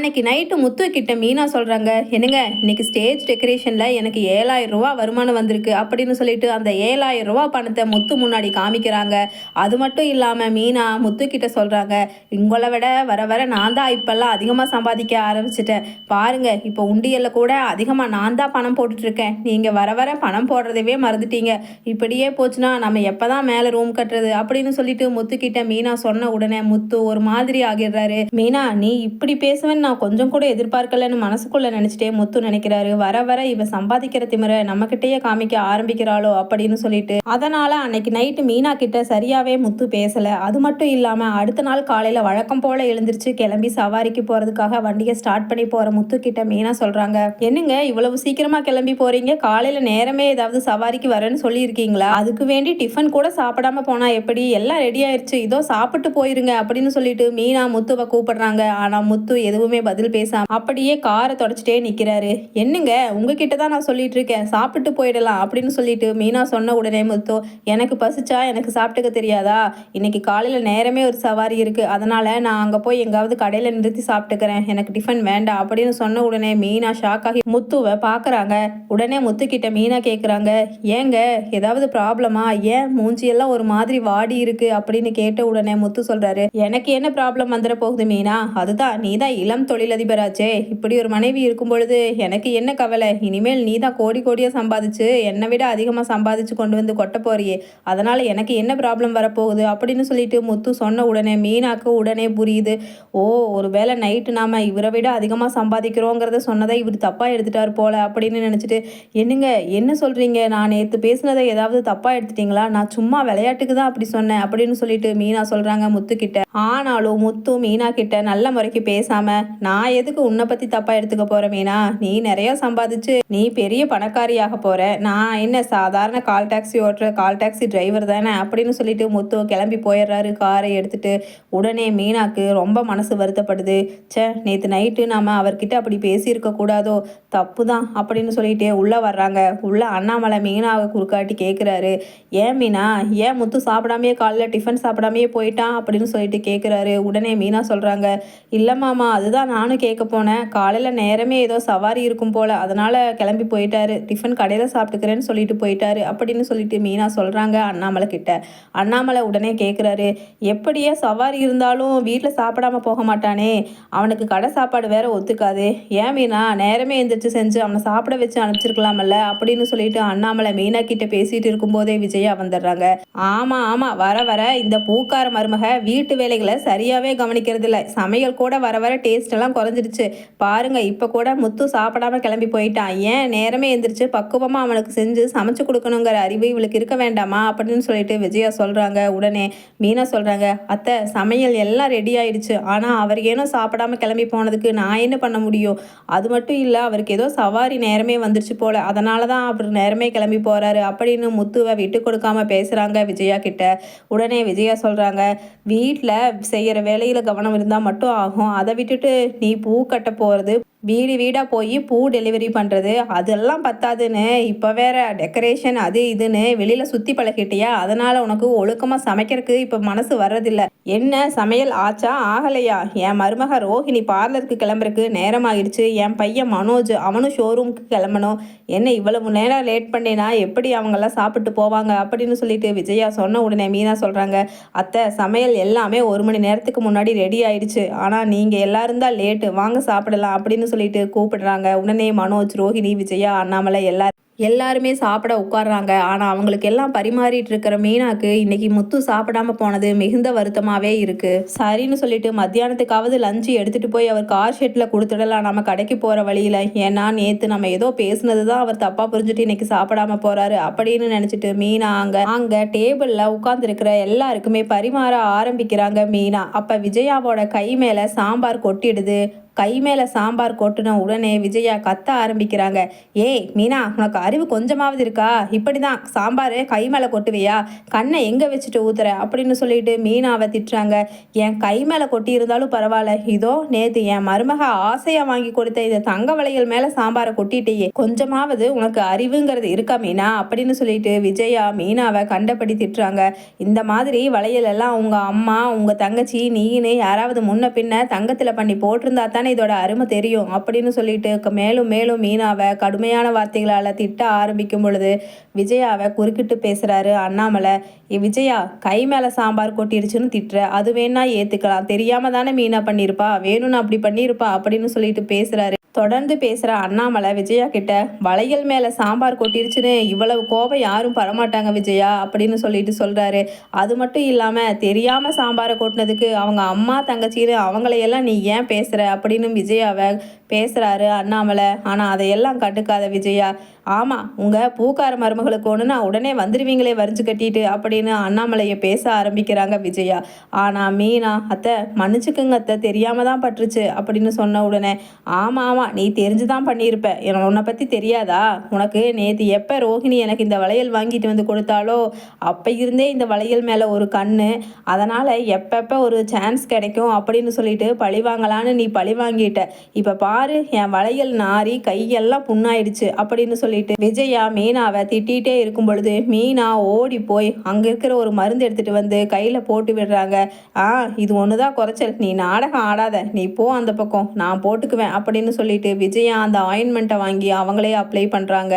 அன்னைக்கு நைட்டு முத்து கிட்ட மீனா சொல்கிறாங்க என்னங்க இன்னைக்கு ஸ்டேஜ் டெக்கரேஷனில் எனக்கு ஏழாயிரம் ரூபா வருமானம் வந்திருக்கு. அப்படின்னு சொல்லிட்டு அந்த ஏழாயிரம் ரூபா பணத்தை முத்து முன்னாடி காமிக்கிறாங்க. அது மட்டும் இல்லாமல் மீனா முத்து கிட்ட சொல்கிறாங்க உங்களை விட வர வர நான் தான் இப்போல்லாம் அதிகமாக சம்பாதிக்க ஆரம்பிச்சிட்டேன். பாருங்க இப்போ உண்டியலில் கூட அதிகமாக நான் தான் பணம் போட்டுட்ருக்கேன். நீங்கள் வர வர பணம் போடுறதவே மறந்துட்டீங்க. இப்படியே போச்சுன்னா நம்ம எப்போ தான் மேலே ரூம் கட்டுறது? அப்படின்னு சொல்லிட்டு முத்து கிட்ட மீனா சொன்ன உடனே முத்து ஒரு மாதிரி ஆகிடுறாரு. மீனா நீ இப்படி பேசுவேன்னு நான் கொஞ்சம் கூட எதிர்பார்க்கலன்னு மனசுக்குள்ள நினைச்சிட்டே முத்து நினைக்கிறாரு. வர வர இவ சம்பாதிக்கிற திமிர நம்மக்கிட்டேயே காமிக்க ஆரம்பிக்கிறாளோ அப்படின்னு சொல்லிட்டு. அதனால அன்னைக்கு நைட்டு மீனா கிட்ட சரியாவே முத்து பேசல. அது மட்டும் இல்லாமல் அடுத்த நாள் காலையில வழக்கம் போல எழுந்திருச்சு கிளம்பி சவாரிக்கு போறதுக்காக வண்டியை ஸ்டார்ட் பண்ணி போற முத்து கிட்ட மீனா சொல்றாங்க. என்னங்க இவ்வளவு சீக்கிரமா கிளம்பி போறீங்க? காலையில் நேரமே ஏதாவது சவாரிக்கு வரேன்னு சொல்லியிருக்கீங்களா? அதுக்கு வேண்டி டிஃபன் கூட சாப்பிடாம போனா எப்படி? எல்லாம் ரெடி ஆயிருச்சு. இதோ சாப்பிட்டு போயிருங்க அப்படின்னு சொல்லிட்டு மீனா முத்துவை கூப்பிடுறாங்க. ஆனா முத்து எதுவுமே பதில் பேசாம அப்படியே காரை தொடச்சிட்டே நிக்கிறாரு. என்னங்க உங்ககிட்ட தான் நான் சொல்லிட்டு இருக்கேன் சாப்பிட்டு போயிடலாம் அப்படின்னு சொல்லிட்டு மீனா சொன்ன உடனே முத்து எனக்கு பசிச்சா எனக்கு சாப்பிட்டுக்க தெரியாதா? இன்னைக்கு காலையில நேரமே ஒரு சவாரி இருக்கு. அதனால நான் அங்க போய் எங்காவது கடையில நிறுத்தி சாப்பிட்டுக்கிறேன். எனக்கு டிஃபன் வேண்டாம் அப்படின்னு சொன்ன உடனே மீனா ஷாக் ஆகி முத்துவை பாக்குறாங்க. உடனே முத்து கிட்ட மீனா கேக்குறாங்க ஏங்க ஏதாவது ப்ராப்ளமா? ஏன் மூஞ்சியெல்லாம் ஒரு மாதிரி வாடி இருக்கு? அப்படின்னு கேட்ட உடனே முத்து சொல்றாரு எனக்கு என்ன ப்ராப்ளம் வந்துட போகுது மீனா? அதுதான் நீ தான் இளம் தொழிலதிபராச்சே. இப்படி ஒரு மனைவி இருக்கும் பொழுது எனக்கு என்ன கவலை? இனிமேல் நீ தான் கோடி கோடியாக சம்பாதிச்சு என்னை விட அதிகமாக சம்பாதிச்சு கொண்டு வந்து கொட்ட போறியே. அதனால் எனக்கு என்ன ப்ராப்ளம் வரப்போகுது? அப்படின்னு சொல்லிட்டு முத்து சொன்ன உடனே மீனாக்கு உடனே புரியுது. ஓ ஒருவேளை நைட்டு நாம இவரை விட அதிகமாக சம்பாதிக்கிறோங்கிறத சொன்னதை இவர் தப்பாக எடுத்துட்டார் போல அப்படின்னு நினச்சிட்டு என்னங்க என்ன சொல்கிறீங்க நான் நேற்று பேசுனதை ஏதாவது தப்பாக எடுத்துட்டீங்களா? நான் சும்மா விளையாட்டுக்கு தான் அப்படி சொன்னேன் அப்படின்னு சொல்லிட்டு மீனா சொல்கிறாங்க முத்து கிட்ட ஆனாலும் முத்து மீனா கிட்ட நல்ல முறைக்கு பேசாமல் நான் எதுக்கு உன்னை பற்றி தப்பாக எடுத்துக்க போகிறேன் மீனா? நீ நிறைய சம்பாதிச்சு நீ பெரிய பணக்காரியாக போற. நான் என்ன சாதாரண கால் டாக்ஸி ஓட்டுற கால் டாக்ஸி டிரைவர் தானே? அப்படின்னு சொல்லிட்டு முத்து கிளம்பி போயிடுறாரு. காரை எடுத்துட்டு உடனே மீனாக்கு ரொம்ப மனசு வருத்தப்படுது. ச்சே நேற்று நைட்டு நாம அவர்கிட்ட அப்படி பேசியிருக்க கூடாதோ? தப்பு தான் அப்படின்னு சொல்லிட்டு உள்ளே வர்றாங்க. உள்ள அண்ணாமலை மீனாவை குறுக்காட்டி கேட்குறாரு ஏன் மீனா? ஏன் முத்து சாப்பிடாமையே காலைல டிஃபன் சாப்பிடாமையே போயிட்டான் அப்படின்னு சொல்லிட்டு கேட்குறாரு உடனே மீனா சொல்கிறாங்க இல்லை மாமா அதுதான் நானும் கேட்க போனேன். காலையில் நேரமே ஏதோ சவாரி இருக்கும் போல். அதனால் கிளம்பி போயிட்டாரு. டிஃபன் கடையில் சாப்பிட்டுக்கிறேன்னு சொல்லிட்டு போயிட்டாரு. அப்படின்னு சொல்லிட்டு மீனா சொல்கிறாங்க அண்ணாமலை கிட்ட. அண்ணாமலை உடனே கேட்குறாரு எப்படியே சவாரி இருந்தாலும் வீட்டில் சாப்பிடாம போக மாட்டானே. அவனுக்கு கடை சாப்பாடு வேற ஒத்துக்காது. ஏன் மீனா நேரமே எந்திரிச்சு செஞ்சு அவனை சாப்பிட வச்சு அனுப்பிச்சிருக்கலாமல்ல அப்படின்னு சொல்லிட்டு அண்ணாமலை மீனா கிட்ட பேசிட்டு இருக்கும்போதே விஜயா வந்துடுறாங்க. ஆமாம் ஆமாம் வர வர. இந்த பூக்கார மருமக வீட்டு வேலைகளை சரியாகவே கவனிக்கிறது இல்லை சமையல் கூட வர வர டேஸ்ட் எல்லாம் குறைஞ்சிருச்சு. பாருங்க இப்போ கூட முத்து சாப்பிடாம கிளம்பி போயிட்டான். ஏன்? நேரமே எந்திரிச்சு பக்குவமாக அவனுக்கு செஞ்சு சமைச்சு கொடுக்கணுங்கிற அறிவு இவளுக்கு இருக்க வேண்டாமா அப்படின்னு சொல்லிட்டு விஜயா சொல்கிறாங்க உடனே மீனா சொல்கிறாங்க அத்தை சமையல் எல்லாம் ரெடி ஆயிடுச்சு. ஆனால் அவர் ஏனோ சாப்பிடாம கிளம்பி போனதுக்கு நான் என்ன பண்ண முடியும்? அது மட்டும் இல்லை அவருக்கு ஏதோ சவாரி நேரமே வந்துருச்சு போல. அதனால தான் அவர் நேரமே கிளம்பி போகிறாரு அப்படின்னு முத்துவை விட்டு கொடுக்காம பேசுகிறாங்க விஜயா கிட்ட. உடனே விஜயா சொல்கிறாங்க வீட்டில் செய்கிற வேலையில் கவனம் இருந்தால் மட்டும் ஆகும். அதை விட்டுட்டு நீ பூ கட்ட போகிறது வீடு வீடாக போய் பூ டெலிவரி பண்ணுறது அதெல்லாம் பத்தாதுன்னு. இப்போ வேற டெக்கரேஷன் அது இதுன்னு வெளியில் சுற்றி பழகிட்டியா? அதனால் உனக்கு ஒழுக்கமாக சமைக்கிறதுக்கு இப்போ மனசு வர்றதில்ல. என்ன சமையல் ஆச்சா? ஆகலையா? என் மருமக ரோஹிணி பார்லருக்கு கிளம்புறக்கு நேரம் ஆகிடுச்சு என் பையன் மனோஜ் அவனும் ஷோரூமுக்கு கிளம்பணும். என்ன இவ்வளவு நேரம் லேட் பண்ணினா? எப்படி அவங்கெல்லாம் சாப்பிட்டு போவாங்க? அப்படின்னு சொல்லிட்டு விஜயா சொன்ன உடனே மீனா சொல்கிறாங்க அத்தை சமையல் எல்லாமே ஒரு மணி நேரத்துக்கு முன்னாடி ரெடி ஆயிடுச்சு ஆனால் நீங்கள் எல்லாரும் தான் லேட்டு வாங்க சாப்பிடலாம். அப்படின்னு சொல்லிட்டு கூப்பிடுறாங்க. உடனே மனோஜ் ரோஹிணி விஜயா அண்ணாமலை எல்லாரும் எல்லாருமே சாப்பிட உட்கார்றாங்க. ஆனால் அவங்களுக்கு எல்லாம் பரிமாறிட்டு இருக்கிற மீனாக்கு இன்னைக்கு முத்து சாப்பிடாம போனது மிகுந்த வருத்தமாகவே இருக்கு. சரின்னு சொல்லிட்டு மத்தியானத்துக்காவது லஞ்சு எடுத்துட்டு போய் அவர் கார் ஷெட்டில் கொடுத்துடலாம். நம்ம கடைக்கு போகிற வழியில். ஏன்னா நேற்று நம்ம ஏதோ பேசுனது தான் அவர் தப்பாக புரிஞ்சுட்டு இன்னைக்கு சாப்பிடாம போறாரு அப்படின்னு நினச்சிட்டு மீனா அங்கே அங்கே டேபிளில் உட்காந்துருக்கிற எல்லாருக்குமே பரிமாற ஆரம்பிக்கிறாங்க மீனா. அப்போ விஜயாவோட கை மேலே சாம்பார் கொட்டிடுது. கை மேலே சாம்பார் கொட்டின உடனே விஜயா கத்த ஆரம்பிக்கிறாங்க. ஏய் மீனா உனக்கு அறிவு கொஞ்சமாவது இருக்கா? இப்படி தான் சாம்பார் கை மேலே கொட்டுவியா? கண்ணை எங்கே வச்சுட்டு ஊத்துற? அப்படின்னு சொல்லிட்டு மீனாவை திட்டுறாங்க. என் கை மேலே கொட்டி இருந்தாலும் பரவாயில்ல. இதோ நேற்று என் மருமக ஆசையாக வாங்கி கொடுத்த இந்த தங்க வளையல் மேலே சாம்பாரை கொட்டிட்டேயே. கொஞ்சமாவது உனக்கு அறிவுங்கிறது இருக்கா மீனா? அப்படின்னு சொல்லிட்டு விஜயா மீனாவை கண்டபடி திட்டுறாங்க. இந்த மாதிரி வளையல் எல்லாம் உங்கள் அம்மா உங்கள் தங்கச்சி நீனு யாராவது முன்ன பின்ன தங்கத்தில் பண்ணி போட்டிருந்தா தானே தானே இதோட அருமை தெரியும் அப்படின்னு சொல்லிட்டு மேலும் மேலும் மீனாவை கடுமையான வார்த்தைகளால் திட்ட ஆரம்பிக்கும் பொழுது விஜயாவை குறுக்கிட்டு பேசுகிறாரு அண்ணாமலை. விஜயா கை மேலே சாம்பார் கொட்டிருச்சுன்னு திட்டுற. அது வேணா ஏற்றுக்கலாம் தெரியாம தானே மீனா பண்ணியிருப்பா வேணும்னு அப்படி பண்ணியிருப்பா அப்படின்னு சொல்லிட்டு பேசுகிறாரு தொடர்ந்து பேசுகிற அண்ணாமலை விஜயா கிட்ட வளையல் மேலே சாம்பார் கொட்டிருச்சுன்னு இவ்வளவு கோபம் யாரும் படமாட்டாங்க விஜயா? அப்படின்னு சொல்லிட்டு சொல்கிறாரு அது மட்டும் இல்லாமல் தெரியாமல் சாம்பாரை கொட்டினதுக்கு அவங்க அம்மா தங்கச்சின்னு அவங்களையெல்லாம் நீ ஏன் பேசுகிற அப்படின்னு விஜயாவை பேசுகிறாரு அண்ணாமலை. ஆனால் அதையெல்லாம் கண்டுக்காத விஜயா ஆமாம் உங்கள் பூக்கார மருமகளுக்கு ஒன்றுனா உடனே வந்துடுவீங்களே வரிஞ்சு கட்டிட்டு அப்படின்னு அண்ணாமலையை பேச ஆரம்பிக்கிறாங்க விஜயா. ஆனால் மீனா அத்தை மன்னிச்சுக்குங்க அத்தை தெரியாமல் தான் பட்டுருச்சு அப்படின்னு சொன்ன உடனே ஆமாம் ஆமாம் நீ தெரிஞ்சு தான் பண்ணியிருப்ப. எனக்கு உன்னை பற்றி தெரியாதா? உனக்கு நேற்று எப்போ ரோஹிணி எனக்கு இந்த வளையல் வாங்கிட்டு வந்து கொடுத்தாலோ அப்போ இருந்தே இந்த வளையல் மேலே ஒரு கண் அதனால் எப்பப்போ ஒரு சான்ஸ் கிடைக்கும் அப்படின்னு சொல்லிட்டு பழி வாங்கலான்னு நீ பழி வாங்கிட்ட. இப்போ பா பாரு என் வளையல் நாரி கையெல்லாம் புண்ணாயிடுச்சு அப்படின்னு சொல்லிட்டு விஜயா மீனாவை திட்டிகிட்டே இருக்கும் பொழுது மீனா ஓடி போய் அங்கே இருக்கிற ஒரு மருந்து எடுத்துகிட்டு வந்து கையில் போட்டு விடுறாங்க. ஆ இது ஒன்று தான் குறைச்சல். நீ நாடகம் ஆடாத. நீ போ அந்த பக்கம். நான் போட்டுக்குவேன் அப்படின்னு சொல்லிட்டு விஜயா அந்த ஆயின்மெண்ட்டை வாங்கி அவங்களே அப்ளை பண்ணுறாங்க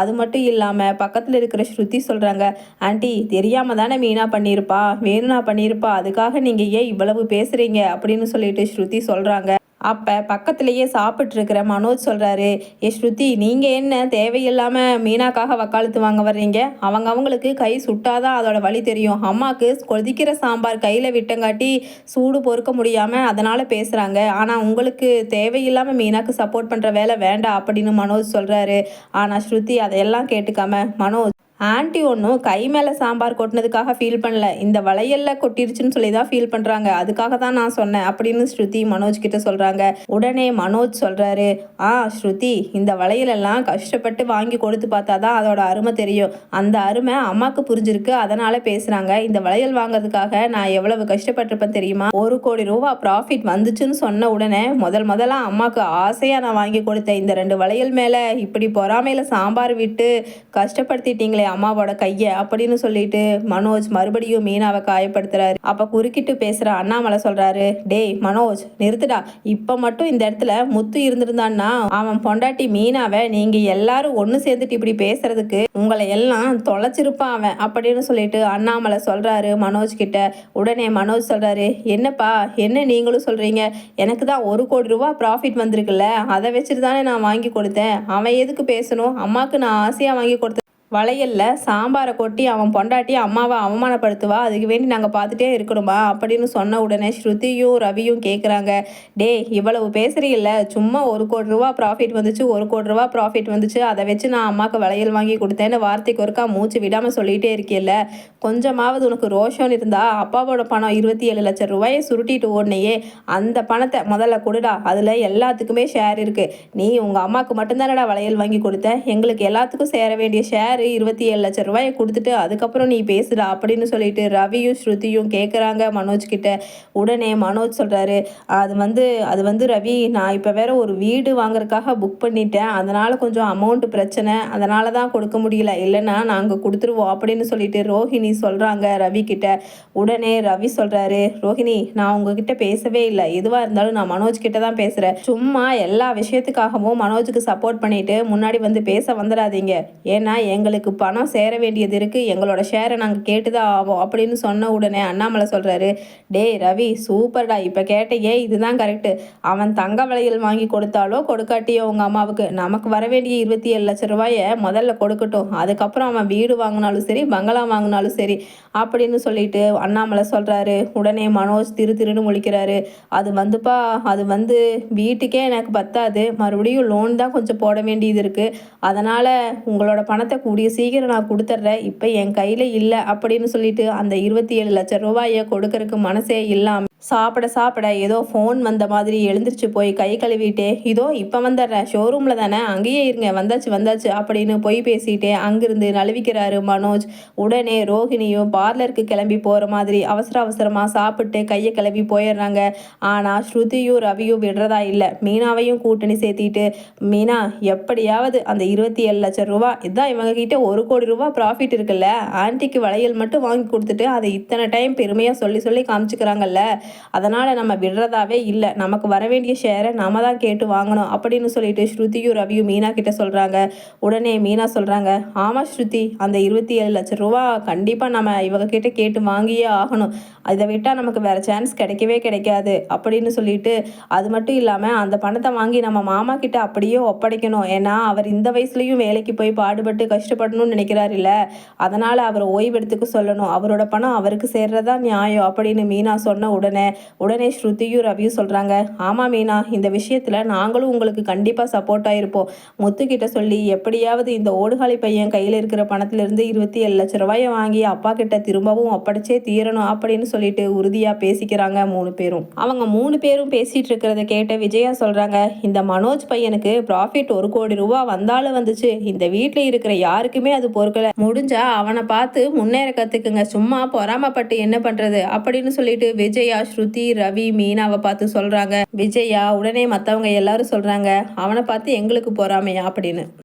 அது மட்டும் இல்லாமல் பக்கத்தில் இருக்கிற ஸ்ருதி சொல்கிறாங்க ஆண்டி தெரியாமல் தானே மீனா பண்ணியிருப்பா வேணும்னா பண்ணியிருப்பா அதுக்காக நீங்கள் ஏன் இவ்வளவு பேசுகிறீங்க அப்படின்னு சொல்லிட்டு ஸ்ருதி சொல்கிறாங்க அப்போ பக்கத்துலேயே சாப்பிட்ருக்கிற மனோஜ் சொல்கிறாரு ஏ ஸ்ருதி நீங்கள் என்ன தேவையில்லாமல் மீனாக்காக வக்காலத்து வாங்க வர்றீங்க? அவங்க அவங்களுக்கு கை சுட்டாதான் அதோட வழி தெரியும். அம்மாவுக்கு கொதிக்கிற சாம்பார் கையில் விட்டங்காட்டி சூடு பொறுக்க முடியாமல் அதனால் பேசுகிறாங்க ஆனால் உங்களுக்கு தேவையில்லாமல் மீனாக்கு சப்போர்ட் பண்ணுற வேலை வேண்டாம் அப்படின்னு மனோஜ் சொல்கிறாரு ஆனால் ஸ்ருதி அதையெல்லாம் கேட்டுக்காம மனோஜ் ஆன்ட்டி ஒன்றும் கை மேலே சாம்பார் கொட்டினதுக்காக ஃபீல் பண்ணல. இந்த வளையல்ல கொட்டிருச்சுன்னு சொல்லி தான் ஃபீல் பண்ணுறாங்க அதுக்காக தான் நான் சொன்னேன். அப்படின்னு ஸ்ருதி மனோஜ் கிட்ட சொல்கிறாங்க உடனே மனோஜ் சொல்கிறாரு ஆ ஸ்ருதி இந்த வளையலெல்லாம் கஷ்டப்பட்டு வாங்கி கொடுத்து பார்த்தா தான் அதோட அருமை தெரியும். அந்த அருமை அம்மாவுக்கு புரிஞ்சிருக்கு. அதனால் பேசுகிறாங்க இந்த வளையல் வாங்குறதுக்காக நான் எவ்வளவு கஷ்டப்பட்டிருப்பேன் தெரியுமா? ஒரு கோடி ரூபா ப்ராஃபிட் வந்துச்சுன்னு சொன்ன உடனே முதல் முதலாக அம்மாவுக்கு ஆசையாக நான் வாங்கி கொடுத்தேன். இந்த ரெண்டு வளையல் மேலே இப்படி பொறாமையில் சாம்பார் விட்டு கஷ்டப்படுத்திட்டீங்களே அம்மாவோட கையை அப்படின்னு சொல்லிட்டு மனோஜ் மறுபடியும் மீனாவை காயப்படுத்துறாரு. அப்ப குறுக்கிட்டு பேசுற அண்ணாமலை சொல்றாரு டேய் மனோஜ் நிறுத்துடா. இப்ப மட்டும் இந்த இடத்துல முத்து இருந்திருந்தான்னா அவன் பொண்டாட்டி மீனாவை நீங்க எல்லாரும் ஒன்னு சேர்ந்துட்டு இப்படி பேசுறதுக்கு உங்களை எல்லாம் தொலைச்சிருப்பான் அவன் அப்படின்னு சொல்லிட்டு அண்ணாமலை சொல்றாரு மனோஜ் கிட்ட. உடனே மனோஜ் சொல்றாரு என்னப்பா என்ன நீங்களும் சொல்றீங்க? எனக்கு தான் ஒரு கோடி ரூபா ப்ராஃபிட் வந்திருக்குல்ல அதை வச்சுட்டு தானே நான் வாங்கி கொடுத்தேன். அவன் எதுக்கு பேசணும்? அம்மாவுக்கு நான் ஆசையாக வாங்கி கொடுத்தேன் வளையல்ல சாம்பாரை கொட்டி அவன் பொண்டாட்டி அம்மாவை அவமானப்படுத்துவா? அதுக்கு வேண்டி நாங்கள் பார்த்துட்டே இருக்கணுமா? அப்படின்னு சொன்ன உடனே ஸ்ருதியும் ரவியும் கேட்குறாங்க டேய் இவ்வளவு பேசுறீல்ல? சும்மா ஒரு கோடி ரூபா ப்ராஃபிட் வந்துச்சு ஒரு கோடி ரூபா ப்ராஃபிட் வந்துச்சு. அதை வச்சு நான் அம்மாவுக்கு வளையல் வாங்கி கொடுத்தேன்னு வார்த்தைக்கு ஒருக்கா மூச்சு விடாமல் சொல்லிகிட்டே இருக்கில்ல கொஞ்சமாவது உனக்கு ரோஷம்னு இருந்தா அப்பாவோட பணம் இருபத்தி ஏழு லட்சம் ரூபாயை சுருட்டிட்டு ஓடனையே. அந்த பணத்தை முதல்ல கொடுடா. அதில் எல்லாத்துக்குமே ஷேர் இருக்குது நீ உங்கள் அம்மாவுக்கு மட்டும்தானடா வளையல் வாங்கி கொடுத்த? எங்களுக்கு எல்லாத்துக்கும் சேர வேண்டிய ஷேர் இருபத்தி ஏழு லட்சம் ரூபாயை கொடுத்துட்டு அதுக்கப்புறம் நீ பேசுடா அப்படின்னு சொல்லிட்டு ரவியும் ஸ்ருதியும் கேட்குறாங்க மனோஜ் கிட்ட. உடனே மனோஜ் சொல்கிறாரு அது வந்து அது வந்து ரவி நான் இப்போ வேற ஒரு வீடு வாங்குறதுக்காக புக் பண்ணிட்டேன். அதனால் கொஞ்சம் அமௌண்ட் பிரச்சனை. அதனால தான் கொடுக்க முடியல. இல்லைன்னா நாங்கள் கொடுத்துருவோம் அப்படின்னு சொல்லிட்டு ரோஹிணி சொல்கிறாங்க ரவி கிட்ட. உடனே ரவி சொல்கிறாரு ரோஹிணி நான் உங்ககிட்ட பேசவே இல்லை. எதுவாக இருந்தாலும் நான் மனோஜ் கிட்ட தான் பேசுகிறேன் சும்மா எல்லா விஷயத்துக்காகவும் மனோஜுக்கு சப்போர்ட் பண்ணிட்டு முன்னாடி வந்து பேச வந்துடாதீங்க. ஏன்னா எங்களுக்கு பணம் சேர வேண்டியது இருக்குது எங்களோட ஷேரை நாங்கள் கேட்டு தான் ஆவோம் அப்படின்னு சொன்ன உடனே அண்ணாமலை சொல்கிறாரு டேய் ரவி சூப்பர்டா. இப்போ கேட்டையே இதுதான் கரெக்டு அவன் தங்க வளையல் வாங்கி கொடுத்தாலோ கொடுக்காட்டியோ உங்கள் அம்மாவுக்கு. நமக்கு வர வேண்டிய இருபத்தி ஏழு லட்ச ரூபாயை முதல்ல கொடுக்கட்டும். அதுக்கப்புறம் அவன் வீடு வாங்கினாலும் சரி பங்களா வாங்கினாலும் சரி அப்படின்னு சொல்லிட்டு அண்ணாமலை சொல்கிறாரு உடனே மனோஜ் திரு திருன்னு முழிக்கிறாரு. அது வந்துப்பா அது வந்து வீட்டுக்கே எனக்கு பத்தாது. மறுபடியும் லோன் தான் கொஞ்சம் போட வேண்டியது இருக்குது அதனால் உங்களோட பணத்தை கூடிய சீக்கிரம் நான் கொடுத்துட்றேன் இப்போ என் கையில் இல்லை அப்படின்னு சொல்லிட்டு அந்த இருபத்தி ஏழு லட்சம் ரூபாயை கொடுக்கறதுக்கு மனசே இல்லாமல் சாப்பிட சாப்பிட ஏதோ ஃபோன் வந்த மாதிரி எழுந்திரிச்சு போய் கை கழுவிட்டே இதோ இப்போ வந்துடுறேன் ஷோரூமில் தானே. அங்கேயே இருங்க. வந்தாச்சு வந்தாச்சு அப்படின்னு பொய் பேசிட்டே அங்கிருந்து நழுவிக்கிறாரு மனோஜ். உடனே ரோஹிணியும் பார்லருக்கு கிளம்பி போகிற மாதிரி அவசர அவசரமாக சாப்பிட்டு கையை கிளம்பி போயிடுறாங்க. ஆனால் ஸ்ருதியும் ரவியும் விடுறதா இல்லை. மீனாவையும் கூட்டணி சேர்த்திட்டு மீனா எப்படியாவது அந்த இருபத்தி ஏழு லட்சம் ரூபா இதான் இவங்க என்கிட்ட ஒரு கோடி ரூபா ப்ராஃபிட் இருக்குல்ல? ஆன்ட்டிக்கு வளையல் மட்டும் வாங்கி கொடுத்துட்டு அதை இத்தனை டைம் பெருமையாக சொல்லி சொல்லி காமிச்சுக்கிறாங்கல்ல? அதனால் நம்ம விடுறதாவே இல்லை. நமக்கு வர வேண்டிய ஷேரை நாம தான் கேட்டு வாங்கணும் அப்படின்னு சொல்லிட்டு ஸ்ருதியும் ரவியும் மீனா கிட்ட சொல்கிறாங்க உடனே மீனா சொல்கிறாங்க ஆமாம் ஸ்ருதி அந்த இருபத்தி ஏழு லட்சம் ரூபா கண்டிப்பாக நம்ம இவங்க கிட்ட கேட்டு வாங்கியே ஆகணும். அதை விட்டால் நமக்கு வேறு சான்ஸ் கிடைக்கவே கிடைக்காது. அப்படின்னு சொல்லிட்டு அது மட்டும் இல்லாமல் அந்த பணத்தை வாங்கி நம்ம மாமா கிட்ட அப்படியே ஒப்படைக்கணும். ஏன்னா அவர் இந்த வயசுலேயும் வேலைக்கு போய் பாடுபட்டு கஷ்டப்படணும்னு நினைக்கிறார் இல்லை அதனால் அவர் ஓய்வெடுத்துக்க சொல்லணும். அவரோட பணம் அவருக்கு சேர்றதா நியாயம் அப்படின்னு மீனா சொன்ன உடனே உடனே ஸ்ருதியும் ரவியும் சொல்கிறாங்க ஆமாம் மீனா இந்த விஷயத்தில் நாங்களும் உங்களுக்கு கண்டிப்பாக சப்போர்ட்டாக இருப்போம் முத்துக்கிட்ட சொல்லி எப்படியாவது இந்த ஓடுகாலி பையன் கையில் இருக்கிற பணத்திலிருந்து இருபத்தி ஏழு லட்ச ரூபாயை வாங்கி அப்பா கிட்ட திரும்பவும் ஒப்படைச்சே தீரணும் அப்படின்னு சொல்லிட்டு உறுதியாக பேசிக்கிறாங்க மூணு பேரும். அவங்க மூணு பேரும் பேசிகிட்டு இருக்கிறத கேட்ட விஜயா சொல்கிறாங்க இந்த மனோஜ் பையனுக்கு ப்ராஃபிட் ஒரு கோடி ரூபா வந்தாலும் வந்துச்சு. இந்த வீட்டில் இருக்கிற யார் யாருக்குமே அது பொறுக்கல. முடிஞ்சா அவனை பார்த்து முன்னேற கத்துக்குங்க. சும்மா பொறாமப்பட்டு என்ன பண்றது? அப்படின்னு சொல்லிட்டு விஜயா ஸ்ருதி ரவி மீனாவை பார்த்து சொல்றாங்க. விஜயா உடனே மற்றவங்க எல்லாரும் சொல்றாங்க அவனை பார்த்து எங்களுக்கு பொறாமையா? அப்படின்னு.